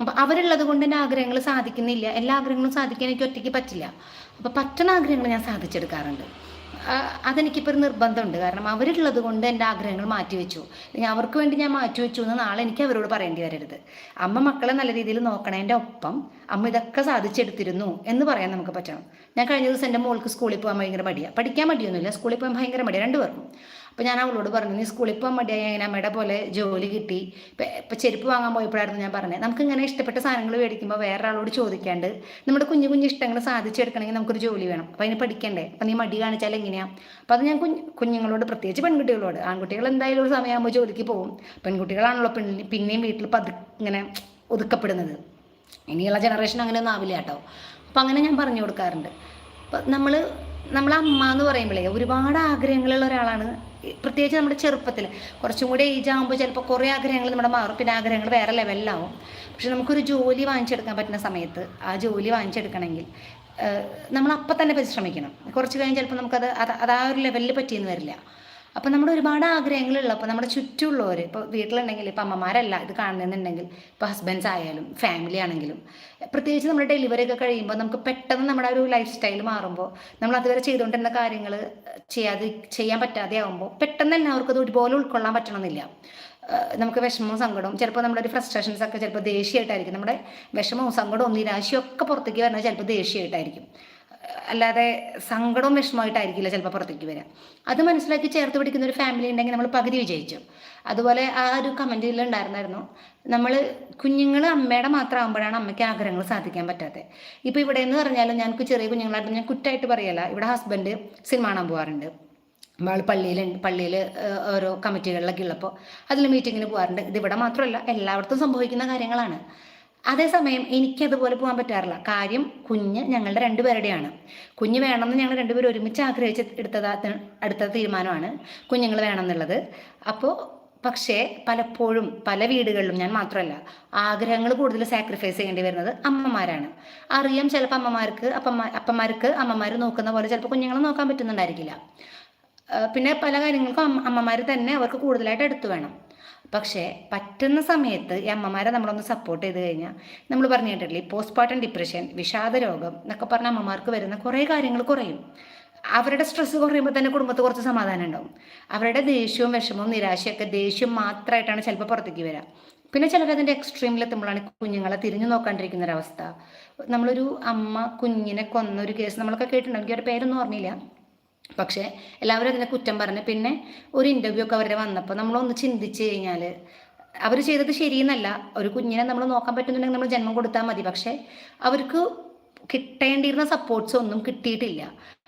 അപ്പം അവരുള്ളത് കൊണ്ട് എന്റെ ആഗ്രഹങ്ങൾ സാധിക്കുന്നില്ല. എല്ലാ ആഗ്രഹങ്ങളും സാധിക്കാൻ എനിക്ക് ഒറ്റയ്ക്ക് പറ്റില്ല. അപ്പോൾ പറ്റുന്ന ആഗ്രഹങ്ങൾ ഞാൻ സാധിച്ചെടുക്കാറുണ്ട്. അതെനിക്കിപ്പോൾ ഒരു നിർബന്ധമുണ്ട്. കാരണം അവരുള്ളത് കൊണ്ട് എന്റെ ആഗ്രഹങ്ങൾ മാറ്റിവെച്ചു. അവർക്ക് വേണ്ടി ഞാൻ മാറ്റിവെച്ചു എന്ന് നാളെ എനിക്ക് അവരോട് പറയേണ്ടി വരരുത്. അമ്മ മക്കളെ നല്ല രീതിയിൽ നോക്കണതിന്റെ ഒപ്പം അമ്മ ഇതൊക്കെ സാധിച്ചെടുത്തിരുന്നു എന്ന് പറയാൻ നമുക്ക് പറ്റണം. ഞാൻ കഴിഞ്ഞ ദിവസം എന്റെ മോൾക്ക് സ്കൂളിൽ പോകാൻ ഭയങ്കര മടിയാണ് പഠിക്കാൻ മടിയൊന്നുമില്ല. സ്കൂളിൽ പോകാൻ ഭയങ്കര മടിയാണ് രണ്ടുപേർക്കും. അപ്പോൾ ഞാൻ അവളോട് പറഞ്ഞു നീ സ്കൂളിൽ പോകാൻ മടിയായി അങ്ങനെ അമ്മയുടെ പോലെ ജോലി കിട്ടി. ഇപ്പം ചെരുപ്പ് വാങ്ങാൻ പോയപ്പോഴായിരുന്നു ഞാൻ പറഞ്ഞത്. നമുക്ക് ഇങ്ങനെ ഇഷ്ടപ്പെട്ട സാധനങ്ങൾ മേടിക്കുമ്പോൾ വേറെ ആളോട് ചോദിക്കാണ്ട് നമ്മുടെ കുഞ്ഞു കുഞ്ഞു ഇഷ്ടങ്ങൾ സാധിച്ചെടുക്കണമെങ്കിൽ നമുക്കൊരു ജോലി വേണം. അപ്പോൾ അതിന് പഠിക്കണ്ടേ? അപ്പം നീ മടി കാണിച്ചാൽ എങ്ങനെയാണ് അപ്പോൾ അത് ഞാൻ കുഞ്ഞ് കുഞ്ഞുങ്ങളോട് പ്രത്യേകിച്ച് പെൺകുട്ടികളോട് ആൺകുട്ടികൾ എന്തായാലും ഒരു സമയമാകുമ്പോൾ ജോലിക്ക് പോകും. പെൺകുട്ടികളാണല്ലോ പിന്നെയും വീട്ടിൽ പതു ഇങ്ങനെ ഒതുക്കപ്പെടുന്നത്. ഇനിയുള്ള ജനറേഷൻ അങ്ങനെ ഒന്നും ആവില്ല കേട്ടോ. അപ്പം അങ്ങനെ ഞാൻ പറഞ്ഞു കൊടുക്കാറുണ്ട്. അപ്പം നമ്മൾ നമ്മളമ്മ എന്ന് പറയുമ്പോഴേ ഒരുപാട് ആഗ്രഹങ്ങളുള്ള ഒരാളാണ് പ്രത്യേകിച്ച് നമ്മുടെ ചെറുപ്പത്തിൽ കുറച്ചും കൂടി ഏജ് ആകുമ്പോൾ ചിലപ്പോൾ കുറേ ആഗ്രഹങ്ങൾ നമ്മുടെ മാറും. പിന്നെ ആഗ്രഹങ്ങൾ വേറെ ലെവലിലാവും പക്ഷെ നമുക്കൊരു ജോലി വാങ്ങിച്ചെടുക്കാൻ പറ്റുന്ന സമയത്ത് ആ ജോലി വാങ്ങിച്ചെടുക്കണമെങ്കിൽ നമ്മൾ അപ്പം തന്നെ പരിശ്രമിക്കണം. കുറച്ച് കഴിഞ്ഞ് ചിലപ്പോൾ നമുക്കത് അത് അത് ഒരു ലെവലിൽ പറ്റിയെന്ന് വരില്ല. അപ്പം നമ്മുടെ ഒരുപാട് ആഗ്രഹങ്ങളുള്ളപ്പോൾ നമ്മുടെ ചുറ്റുമുള്ളവർ ഇപ്പോൾ വീട്ടിലുണ്ടെങ്കിൽ ഇപ്പോൾ അമ്മമാരല്ല ഇത് കാണുന്നുണ്ടെങ്കിൽ ഇപ്പോൾ ഹസ്ബൻഡ്സ് ആയാലും ഫാമിലി ആണെങ്കിലും പ്രത്യേകിച്ച് നമ്മുടെ ഡെലിവറി ഒക്കെ കഴിയുമ്പോൾ നമുക്ക് പെട്ടെന്ന് നമ്മുടെ ഒരു ലൈഫ് സ്റ്റൈൽ മാറുമ്പോൾ നമ്മൾ അതുവരെ ചെയ്തുകൊണ്ടിരുന്ന കാര്യങ്ങൾ ചെയ്യാതെ ചെയ്യാൻ പറ്റാതെ ആകുമ്പോൾ പെട്ടെന്ന് തന്നെ അവർക്കത് ഒരുപോലെ ഉൾക്കൊള്ളാൻ പറ്റണമെന്നില്ല. നമുക്ക് വിഷമവും സങ്കടവും ചിലപ്പോൾ നമ്മുടെ ഒരു ഫ്രസ്ട്രേഷൻസ് ഒക്കെ ചിലപ്പോൾ ദേഷ്യമായിട്ടായിരിക്കും. നമ്മുടെ വിഷമവും സങ്കടവും നിരാശയും ഒക്കെ പുറത്തേക്ക് വരുന്നത് ചിലപ്പോൾ ദേഷ്യമായിട്ടായിരിക്കും. അല്ലാതെ സങ്കടവും വിഷമമായിട്ടായിരിക്കില്ല ചിലപ്പോൾ പുറത്തേക്ക് വരിക അത് മനസ്സിലാക്കി ചേർത്ത് പിടിക്കുന്ന ഒരു ഫാമിലി ഉണ്ടെങ്കിൽ നമ്മൾ പകുതി വിജയിച്ചു. അതുപോലെ ആ ഒരു കമന്റിൽ ഉണ്ടായിരുന്നായിരുന്നു നമ്മൾ കുഞ്ഞുങ്ങൾ അമ്മയുടെ മാത്രമാകുമ്പോഴാണ് അമ്മയ്ക്ക് ആഗ്രഹങ്ങൾ സാധിക്കാൻ പറ്റാത്തത് ഇപ്പോൾ ഇവിടെ എന്ന് പറഞ്ഞാലും ഞങ്ങൾക്ക് ചെറിയ കുഞ്ഞുങ്ങളായിട്ട് ഞാൻ കുറ്റായിട്ട് പറയല്ല ഇവിടെ ഹസ്ബൻഡ് സിനിമ കാണാൻ പോകാറുണ്ട് നമ്മൾ പള്ളിയിൽ പള്ളിയിൽ ഓരോ കമ്മിറ്റികളിലൊക്കെ ഉള്ളപ്പോൾ അതിൽ മീറ്റിങ്ങിന് പോകാറുണ്ട് ഇതിവിടെ മാത്രമല്ല എല്ലായിടത്തും സംഭവിക്കുന്ന കാര്യങ്ങളാണ്. അതേസമയം എനിക്കതുപോലെ പോകാൻ പറ്റാറില്ല. കാര്യം കുഞ്ഞ് ഞങ്ങളുടെ രണ്ടുപേരുടെയാണ്. കുഞ്ഞ് വേണമെന്ന് ഞങ്ങൾ രണ്ടുപേരും ഒരുമിച്ച് ആഗ്രഹിച്ച് എടുത്തതാ അടുത്ത തീരുമാനമാണ് കുഞ്ഞുങ്ങൾ വേണമെന്നുള്ളത്. അപ്പോൾ പക്ഷേ പലപ്പോഴും പല വീടുകളിലും ഞാൻ മാത്രമല്ല ആഗ്രഹങ്ങൾ കൂടുതൽ സാക്രിഫൈസ് ചെയ്യേണ്ടി വരുന്നത് അമ്മമാരാണ്. അറിയാം ചിലപ്പോൾ അമ്മമാർക്ക് അപ്പമ്മ അപ്പന്മാർക്ക് അമ്മമാർ നോക്കുന്ന പോലെ ചിലപ്പോൾ കുഞ്ഞുങ്ങളെ നോക്കാൻ പറ്റുന്നുണ്ടായിരിക്കില്ല. പിന്നെ പല കാര്യങ്ങൾക്കും അമ്മമാർ തന്നെ അവർക്ക് കൂടുതലായിട്ട് എടുത്തു വേണം. പക്ഷേ പറ്റുന്ന സമയത്ത് ഈ അമ്മമാരെ നമ്മളൊന്ന് സപ്പോർട്ട് ചെയ്ത് കഴിഞ്ഞാൽ നമ്മൾ പറഞ്ഞു കേട്ടിട്ടില്ലേ പോസ്റ്റ് പാർട്ടം ഡിപ്രഷൻ വിഷാദ രോഗം എന്നൊക്കെ പറഞ്ഞ അമ്മമാർക്ക് വരുന്ന കുറേ കാര്യങ്ങൾ കുറയും. അവരുടെ സ്ട്രെസ് കുറയുമ്പോൾ തന്നെ കുടുംബത്തിൽ കുറച്ച് സമാധാനം ഉണ്ടാവും. അവരുടെ ദേഷ്യവും വിഷമവും നിരാശയൊക്കെ ദേഷ്യം മാത്രമായിട്ടാണ് ചിലപ്പോൾ പുറത്തേക്ക് വരിക പിന്നെ ചിലരതിന്റെ എക്സ്ട്രീമിലെത്തുമ്പോഴാണ് കുഞ്ഞുങ്ങളെ തിരിഞ്ഞു നോക്കാണ്ടിരിക്കുന്ന ഒരവസ്ഥ നമ്മളൊരു അമ്മ കുഞ്ഞിനെ കൊന്ന ഒരു കേസ് നമ്മളൊക്കെ കേട്ടിട്ടുണ്ട് എനിക്ക് അവരുടെ പേരൊന്നും ഓർമ്മയില്ല. പക്ഷേ എല്ലാവരും അതിനെ കുറ്റം പറഞ്ഞ് പിന്നെ ഒരു ഇന്റർവ്യൂ ഒക്കെ അവരുടെ വന്നപ്പോൾ നമ്മളൊന്ന് ചിന്തിച്ച് കഴിഞ്ഞാൽ അവർ ചെയ്തത് ശരിയെന്നല്ല. ഒരു കുഞ്ഞിനെ നമ്മൾ നോക്കാൻ പറ്റുന്നുണ്ടെങ്കിൽ നമ്മൾ ജന്മം കൊടുത്താൽ മതി. പക്ഷേ അവർക്ക് കിട്ടേണ്ടിയിരുന്ന സപ്പോർട്ട്സ് ഒന്നും കിട്ടിയിട്ടില്ല.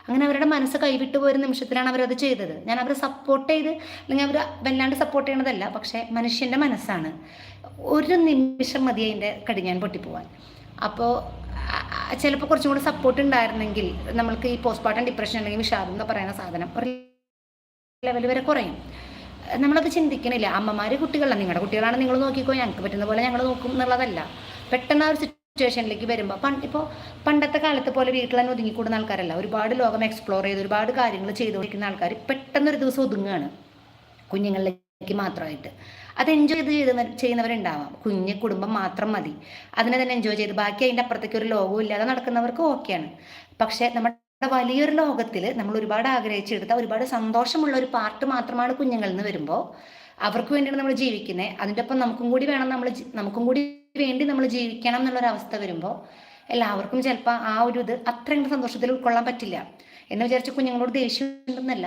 അങ്ങനെ അവരുടെ മനസ്സ് കൈവിട്ടു പോയ നിമിഷത്തിലാണ് അവരത് ചെയ്തത്. ഞാൻ അവരെ സപ്പോർട്ട് ചെയ്ത് അല്ലെങ്കിൽ അവർ വല്ലാണ്ട് സപ്പോർട്ട് ചെയ്യണതല്ല പക്ഷേ മനുഷ്യന്റെ മനസ്സാണ്. ഒരു നിമിഷം മതി അതിന്റെ കടിഞ്ഞാൻ പൊട്ടിപ്പോവാൻ. അപ്പോൾ ചിലപ്പോൾ കുറച്ചും കൂടി സപ്പോർട്ട് ഉണ്ടായിരുന്നെങ്കിൽ നമ്മൾക്ക് ഈ പോസ്റ്റ്മോർട്ടം ഡിപ്രഷൻ അല്ലെങ്കിൽ വിഷാദം എന്ന് പറയുന്ന സാധനം ഒരു ലെവൽ വരെ കുറയും. നമ്മളത് ചിന്തിക്കണില്ല. അമ്മമാർ കുട്ടികളാണ്. നിങ്ങളുടെ കുട്ടികളാണ് നിങ്ങൾ നോക്കിക്കോ. ഞങ്ങൾക്ക് പറ്റുന്ന പോലെ ഞങ്ങൾ നോക്കും എന്നുള്ളതല്ല. പെട്ടെന്ന് ആ ഒരു സിറ്റുവേഷനിലേക്ക് വരുമ്പോൾ പണ്ട് ഇപ്പോൾ പണ്ടത്തെ കാലത്ത് പോലെ വീട്ടിൽ തന്നെ ഒതുങ്ങിക്കൂടുന്ന ആൾക്കാരല്ല. ഒരുപാട് ലോകം എക്സ്പ്ലോർ ചെയ്ത് ഒരുപാട് കാര്യങ്ങൾ ചെയ്തു ചെയ്തുകൊണ്ടിരിക്കുന്ന ആൾക്കാർ പെട്ടെന്ന് ഒരു ദിവസം ഒതുങ്ങുകയാണ് കുഞ്ഞുങ്ങളിലേക്ക് മാത്രമായിട്ട്. അത് എൻജോയ് ചെയ്ത് ചെയ്ത് ചെയ്യുന്നവരുണ്ടാവാം. കുഞ്ഞ് കുടുംബം മാത്രം മതി. അതിനെ തന്നെ എൻജോയ് ചെയ്ത്. ബാക്കി അതിന്റെ അപ്പുറത്തേക്ക് ഒരു ലോകവും ഇല്ലാതെ നടക്കുന്നവർക്ക് ഓക്കെയാണ് പക്ഷെ നമ്മുടെ വലിയൊരു ലോകത്തിൽ നമ്മൾ ഒരുപാട് ആഗ്രഹിച്ചെടുത്ത ഒരുപാട് സന്തോഷമുള്ള ഒരു പാർട്ട് മാത്രമാണ് കുഞ്ഞുങ്ങളിൽ നിന്ന് വരുമ്പോൾ അവർക്ക് വേണ്ടിയാണ് നമ്മൾ ജീവിക്കുന്നത് അതിന്റെ ഒപ്പം നമുക്കും കൂടി വേണം നമ്മൾ നമുക്കും കൂടി വേണ്ടി നമ്മൾ ജീവിക്കണം എന്നുള്ളൊരവസ്ഥ വരുമ്പോൾ എല്ലാവർക്കും ചിലപ്പോൾ ആ ഒരു ഇത് അത്രയും സന്തോഷത്തിൽ ഉൾക്കൊള്ളാൻ പറ്റില്ല. എന്ന് വിചാരിച്ച് കുഞ്ഞുങ്ങളോട് ദേഷ്യം ഉണ്ടെന്നല്ല.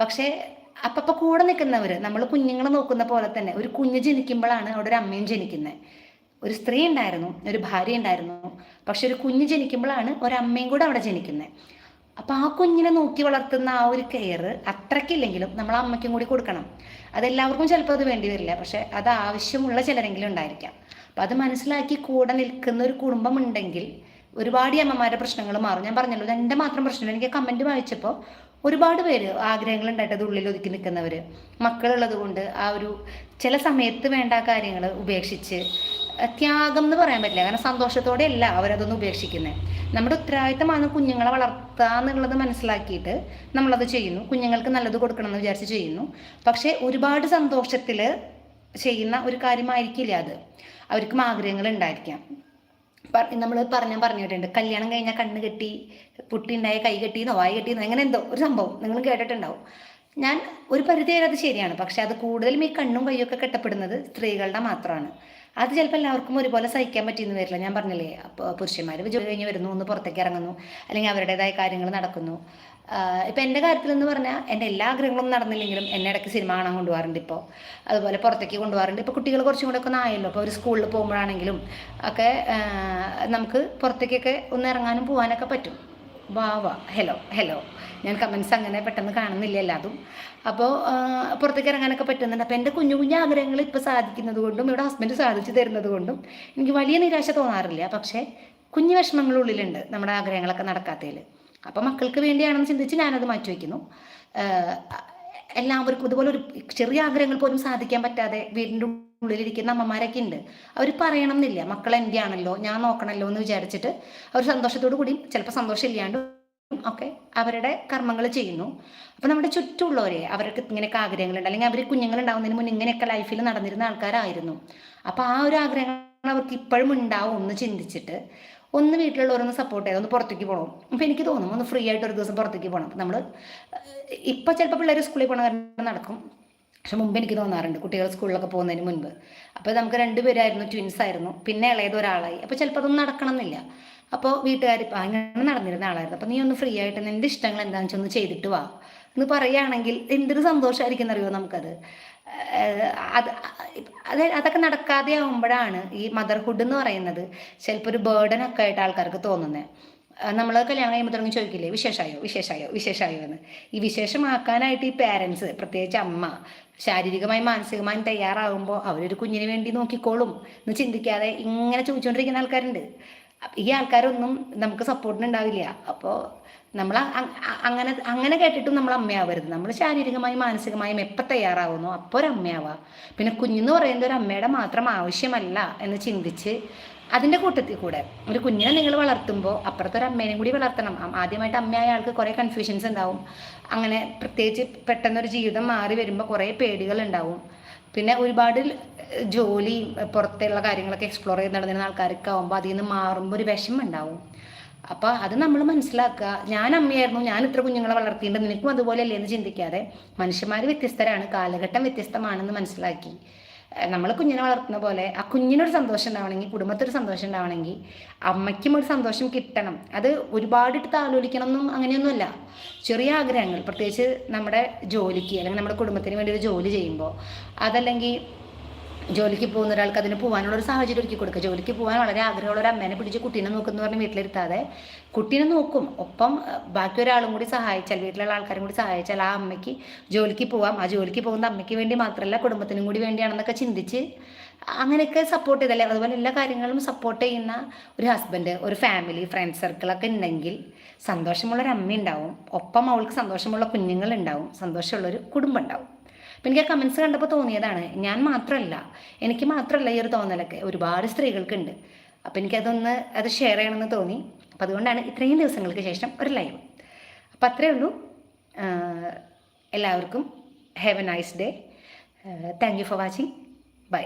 പക്ഷേ അപ്പപ്പോൾ കൂടെ നിൽക്കുന്നവര് നമ്മൾ കുഞ്ഞുങ്ങളെ നോക്കുന്ന പോലെ തന്നെ ഒരു കുഞ്ഞ് ജനിക്കുമ്പോഴാണ് അവിടെ ഒരു അമ്മയും ജനിക്കുന്നത് ഒരു സ്ത്രീ ഉണ്ടായിരുന്നു ഒരു ഭാര്യ ഉണ്ടായിരുന്നു പക്ഷെ ഒരു കുഞ്ഞ് ജനിക്കുമ്പോഴാണ് ഒരമ്മയും കൂടെ അവിടെ ജനിക്കുന്നത് അപ്പോൾ ആ കുഞ്ഞിനെ നോക്കി വളർത്തുന്ന ആ ഒരു കെയർ അത്രയ്ക്കില്ലെങ്കിലും നമ്മൾ അമ്മയ്ക്കും കൂടി കൊടുക്കണം. അതെല്ലാവർക്കും ചിലപ്പോൾ അത് വേണ്ടി വരില്ല പക്ഷെ അത് ആവശ്യമുള്ള ചിലരെങ്കിലും ഉണ്ടായിരിക്കാം. അപ്പം അത് മനസ്സിലാക്കി കൂടെ നിൽക്കുന്ന ഒരു കുടുംബം ഉണ്ടെങ്കിൽ ഒരുപാട് അമ്മമാരുടെ പ്രശ്നങ്ങൾ മാറും. ഞാൻ പറഞ്ഞല്ലോ എന്റെ മാത്രം പ്രശ്നമില്ല എനിക്ക് കമന്റ് വായിച്ചപ്പോൾ ഒരുപാട് പേര് ആഗ്രഹങ്ങൾ ഉണ്ടായിട്ട് അത് ഉള്ളിൽ ഒതുക്കി നിൽക്കുന്നവർ മക്കളുള്ളത് കൊണ്ട് ആ ഒരു ചില സമയത്ത് വേണ്ട കാര്യങ്ങൾ ഉപേക്ഷിച്ച് ത്യാഗം എന്ന് പറയാൻ പറ്റില്ല. കാരണം സന്തോഷത്തോടെ അല്ല അവരതൊന്നും ഉപേക്ഷിക്കുന്നത് നമ്മുടെ ഉത്തരവാദിത്തമാണ് കുഞ്ഞുങ്ങളെ വളർത്തുക എന്നുള്ളത് മനസ്സിലാക്കിയിട്ട് നമ്മളത് ചെയ്യുന്നു. കുഞ്ഞുങ്ങൾക്ക് നല്ലത് കൊടുക്കണം എന്ന് വിചാരിച്ച് ചെയ്യുന്നു. പക്ഷേ ഒരുപാട് സന്തോഷത്തിൽ ചെയ്യുന്ന ഒരു കാര്യമായിരിക്കില്ല അത്. അവർക്കും ആഗ്രഹങ്ങൾ ഉണ്ടായിരിക്കാം. നമ്മൾ പറഞ്ഞ പറഞ്ഞിട്ടുണ്ട് കല്യാണം കഴിഞ്ഞാൽ കണ്ണ് കെട്ടി പുട്ടി ഉണ്ടായ കൈ കെട്ടിയെന്നോ വായി കെട്ടിയെന്നോ അങ്ങനെ എന്തോ ഒരു സംഭവം നിങ്ങൾ കേട്ടിട്ടുണ്ടാവും. ഞാൻ ഒരു പരിധി വരെ അത് ശരിയാണ്. പക്ഷെ അത് കൂടുതലും ഈ കണ്ണും കൈയൊക്കെ കെട്ടപ്പെടുന്നത് സ്ത്രീകളുടെ മാത്രമാണ്. അത് ചിലപ്പോൾ എല്ലാവർക്കും ഒരുപോലെ സഹിക്കാൻ പറ്റിയെന്ന് വരില്ല. ഞാൻ പറഞ്ഞില്ലേ പുരുഷന്മാർ ജോലി കഴിഞ്ഞ് വരുന്നു ഒന്ന് പുറത്തേക്ക് ഇറങ്ങുന്നു അല്ലെങ്കിൽ അവരുടേതായ കാര്യങ്ങൾ നടക്കുന്നു. ഇപ്പം എന്റെ കാര്യത്തിലെന്ന് പറഞ്ഞാൽ എന്റെ എല്ലാ ആഗ്രഹങ്ങളും നടന്നില്ലെങ്കിലും എന്നെ ഇടയ്ക്ക് സിനിമ കാണാൻ കൊണ്ടുപോകാറുണ്ട് ഇപ്പോൾ അതുപോലെ പുറത്തേക്ക് കൊണ്ടുപോകാറുണ്ട്. ഇപ്പോൾ കുട്ടികൾ കുറച്ചും കൂടെ ഒക്കെ ഒന്ന് ആയല്ലോ അപ്പോൾ ഒരു സ്കൂളിൽ പോകുമ്പോഴാണെങ്കിലും ഒക്കെ നമുക്ക് പുറത്തേക്കൊക്കെ ഒന്ന് ഇറങ്ങാനും പോകാനൊക്കെ പറ്റും. വാ വാ ഹലോ ഹലോ ഞാൻ കമൻസ് അങ്ങനെ പെട്ടെന്ന് കാണുന്നില്ല എല്ലാതും. അപ്പോൾ പുറത്തേക്ക് ഇറങ്ങാനൊക്കെ പറ്റുന്നുണ്ട്. അപ്പോൾ എന്റെ കുഞ്ഞു കുഞ്ഞു ആഗ്രഹങ്ങൾ ഇപ്പോൾ സാധിക്കുന്നത് കൊണ്ടും ഇവിടെ ഹസ്ബൻഡ് സാധിച്ചു തരുന്നത് കൊണ്ടും എനിക്ക് വലിയ നിരാശ തോന്നാറില്ല. പക്ഷേ കുഞ്ഞു വിഷമങ്ങളുള്ളിലുണ്ട് നമ്മുടെ ആഗ്രഹങ്ങളൊക്കെ നടക്കാത്തതിൽ. അപ്പോൾ മക്കൾക്ക് വേണ്ടിയാണെന്ന് ചിന്തിച്ച് ഞാനത് മാറ്റിവെക്കുന്നു എല്ലാവർക്കും ഇതുപോലെ ഒരു ചെറിയ ആഗ്രഹങ്ങൾ പോലും സാധിക്കാൻ പറ്റാതെ വീടിന്റെ ഉള്ളിലിരിക്കുന്ന അമ്മമാരൊക്കെ ഉണ്ട്. അവർ പറയണം എന്നില്ല മക്കൾ എന്റെ ആണല്ലോ ഞാൻ നോക്കണല്ലോ എന്ന് വിചാരിച്ചിട്ട് അവർ സന്തോഷത്തോടു കൂടി ചിലപ്പോൾ സന്തോഷം ഇല്ലാണ്ട് ഒക്കെ അവരുടെ കർമ്മങ്ങൾ ചെയ്യുന്നു. അപ്പോൾ നമ്മുടെ ചുറ്റുമുള്ളവരെ അവർക്ക് ഇങ്ങനെയൊക്കെ ആഗ്രഹങ്ങളുണ്ട്. അല്ലെങ്കിൽ അവർ കുഞ്ഞുങ്ങൾ ഉണ്ടാവുന്നതിന് മുന്നേ ഇങ്ങനെയൊക്കെ ലൈഫിൽ നടന്നിരുന്ന ആൾക്കാരായിരുന്നു. അപ്പോൾ ആ ഒരു ആഗ്രഹങ്ങൾ അവർക്ക് ഇപ്പോഴും ഉണ്ടാവും എന്ന് ചിന്തിച്ചിട്ട് ഒന്ന് വീട്ടിലുള്ളവരൊന്ന് സപ്പോർട്ട് ചെയ്ത് ഒന്ന് പുറത്തേക്ക് പോകണം അപ്പോൾ എനിക്ക് തോന്നും ഒന്ന് ഫ്രീ ആയിട്ട് ഒരു ദിവസം പുറത്തേക്ക് പോകണം നമ്മൾ ഇപ്പോൾ ചിലപ്പോൾ പിള്ളേർ സ്കൂളിൽ പോകണ നടക്കും. പക്ഷെ മുമ്പ് എനിക്ക് തോന്നാറുണ്ട് കുട്ടികൾ സ്കൂളിലൊക്കെ പോകുന്നതിന് മുൻപ്. അപ്പോൾ നമുക്ക് രണ്ടുപേരായിരുന്നു ട്വിൻസ് ആയിരുന്നു. പിന്നെ ഇളയത് ഒരാളായി. അപ്പോൾ ചിലപ്പോൾ അതൊന്നും നടക്കണം എന്നില്ല അപ്പോൾ വീട്ടുകാർ ഇപ്പം അങ്ങനെ നടന്നിരുന്ന ആളായിരുന്നു. അപ്പോൾ നീ ഒന്ന് ഫ്രീ ആയിട്ട് നിന്റെ ഇഷ്ടങ്ങൾ എന്താണെന്ന് വെച്ചാൽ ഒന്ന് ചെയ്തിട്ട് വാ. എന്ന് പറയുകയാണെങ്കിൽ എന്തൊരു സന്തോഷമായിരിക്കും എന്നറിയോ നമുക്കത്? അത് അത് അതൊക്കെ നടക്കാതെ ആകുമ്പോഴാണ് ഈ മദർഹുഡ് എന്ന് പറയുന്നത് ചിലപ്പോൾ ഒരു ബേർഡൻ ഒക്കെ ആയിട്ട് ആൾക്കാർക്ക് തോന്നുന്നത്. നമ്മൾ കല്യാണം കഴിയുമ്പോൾ തുടങ്ങി ചോദിക്കില്ലേ? വിശേഷമായോ? വിശേഷമായോ? വിശേഷമായോ? എന്ന്. ഈ വിശേഷമാക്കാനായിട്ട് ഈ പേരൻസ് പ്രത്യേകിച്ച് അമ്മ ശാരീരികമായും മാനസികമായും തയ്യാറാകുമ്പോൾ അവരൊരു കുഞ്ഞിന് വേണ്ടി നോക്കിക്കോളും എന്ന് ചിന്തിക്കാതെ ഇങ്ങനെ ചോദിച്ചുകൊണ്ടിരിക്കുന്ന ആൾക്കാരുണ്ട്. ഈ ആൾക്കാരൊന്നും നമുക്ക് സപ്പോർട്ടിന് ഉണ്ടാവില്ല. അപ്പോൾ നമ്മൾ അങ്ങനെ അങ്ങനെ കേട്ടിട്ടും നമ്മൾ അമ്മയാവരുത്. നമ്മൾ ശാരീരികമായും മാനസികമായും എപ്പോൾ തയ്യാറാവുന്നു അപ്പോൾ ഒരു അമ്മയാവുക പിന്നെ കുഞ്ഞെന്ന് പറയുന്നത് ഒരു അമ്മയുടെ മാത്രം ആവശ്യമല്ല എന്ന് ചിന്തിച്ച് അതിന്റെ കൂട്ടത്തിൽ കൂടെ ഒരു കുഞ്ഞിനെ നിങ്ങൾ വളർത്തുമ്പോൾ അപ്പുറത്തൊരു അമ്മേനെയും കൂടി വളർത്തണം. ആദ്യമായിട്ട് അമ്മയായ ആൾക്ക് കുറേ കൺഫ്യൂഷൻസ് ഉണ്ടാവും. അങ്ങനെ പ്രത്യേകിച്ച് പെട്ടെന്നൊരു ജീവിതം മാറി വരുമ്പോൾ കുറേ പേടികൾ ഉണ്ടാവും പിന്നെ ഒരുപാട് ജോലി പുറത്തുള്ള കാര്യങ്ങളൊക്കെ എക്സ്പ്ലോർ ചെയ്ത് നടന്നിരുന്ന ആൾക്കാരൊക്കെ ആകുമ്പോൾ അതിൽ നിന്ന് മാറുമ്പോൾ ഒരു വിഷമം ഉണ്ടാവും അപ്പോൾ അത് നമ്മൾ മനസ്സിലാക്കുക. ഞാൻ അമ്മയായിരുന്നു. ഞാൻ ഇത്ര കുഞ്ഞുങ്ങളെ വളർത്തിയിട്ടുണ്ട്. നിനക്കും അതുപോലെയല്ലേ എന്ന് ചിന്തിക്കാതെ മനുഷ്യന്മാർ വ്യത്യസ്തരാണ്. കാലഘട്ടം വ്യത്യസ്തമാണെന്ന് മനസ്സിലാക്കി. നമ്മൾ കുഞ്ഞിനെ വളർത്തുന്ന പോലെ ആ കുഞ്ഞിനൊരു സന്തോഷം ഉണ്ടാവണമെങ്കിൽ കുടുംബത്തൊരു സന്തോഷം ഉണ്ടാവണമെങ്കിൽ അമ്മയ്ക്കും ഒരു സന്തോഷം കിട്ടണം. അത് ഒരുപാട് ഇട്ട് താലോലിക്കണം എന്നും അങ്ങനെയൊന്നുമല്ല. ചെറിയ ആഗ്രഹങ്ങൾ. പ്രത്യേകിച്ച് നമ്മുടെ ജോലിക്ക് അല്ലെങ്കിൽ നമ്മുടെ കുടുംബത്തിന് വേണ്ടി ഒരു ജോലി ചെയ്യുമ്പോൾ അതല്ലെങ്കിൽ ജോലിക്ക് പോകുന്ന ഒരാൾക്ക് അതിന് പോകാനുള്ള ഒരു സാഹചര്യം ഒരുക്കി കൊടുക്കുക. ജോലിക്ക് പോകാൻ വളരെ ആഗ്രഹമുള്ള ഒരു അമ്മേനെ പിടിച്ച് കുട്ടീനെ നോക്കുന്നു പറഞ്ഞ് വീട്ടിലിരുത്താതെ കുട്ടീനെ നോക്കും. ഒപ്പം ബാക്കി ഒരാളും കൂടി സഹായിച്ചാൽ വീട്ടിലുള്ള ആൾക്കാരും കൂടി സഹായിച്ചാൽ ആ അമ്മയ്ക്ക് ജോലിക്ക് പോകാം ആ ജോലിക്ക് പോകുന്ന അമ്മയ്ക്ക് വേണ്ടി മാത്രമല്ല കുടുംബത്തിനും കൂടി വേണ്ടിയാണെന്നൊക്കെ ചിന്തിച്ച് അങ്ങനെയൊക്കെ സപ്പോർട്ട് ചെയ്തല്ലേ? അതുപോലെ എല്ലാ കാര്യങ്ങളും സപ്പോർട്ട് ചെയ്യുന്ന ഒരു ഹസ്ബൻഡ് ഒരു ഫാമിലി ഫ്രണ്ട് സർക്കിളൊക്കെ ഉണ്ടെങ്കിൽ സന്തോഷമുള്ളൊരു അമ്മ ഉണ്ടാവും ഒപ്പം അവൾക്ക് സന്തോഷമുള്ള കുഞ്ഞുങ്ങളുണ്ടാവും. സന്തോഷമുള്ളൊരു കുടുംബം ഉണ്ടാവും. അപ്പം എനിക്ക് ആ കമൻസ് കണ്ടപ്പോൾ തോന്നിയതാണ് ഞാൻ മാത്രമല്ല എനിക്ക് മാത്രമല്ല ഈ ഒരു തോന്നലൊക്കെ ഒരുപാട് സ്ത്രീകൾക്കുണ്ട്. അപ്പം എനിക്കതൊന്ന് അത് ഷെയർ ചെയ്യണമെന്ന് തോന്നി. അപ്പം അതുകൊണ്ടാണ് ഇത്രയും ദിവസങ്ങൾക്ക് ശേഷം ഒരു ലൈവ് അപ്പം അത്രയേ ഉള്ളൂ. എല്ലാവർക്കും have a nice day thank you for watching bye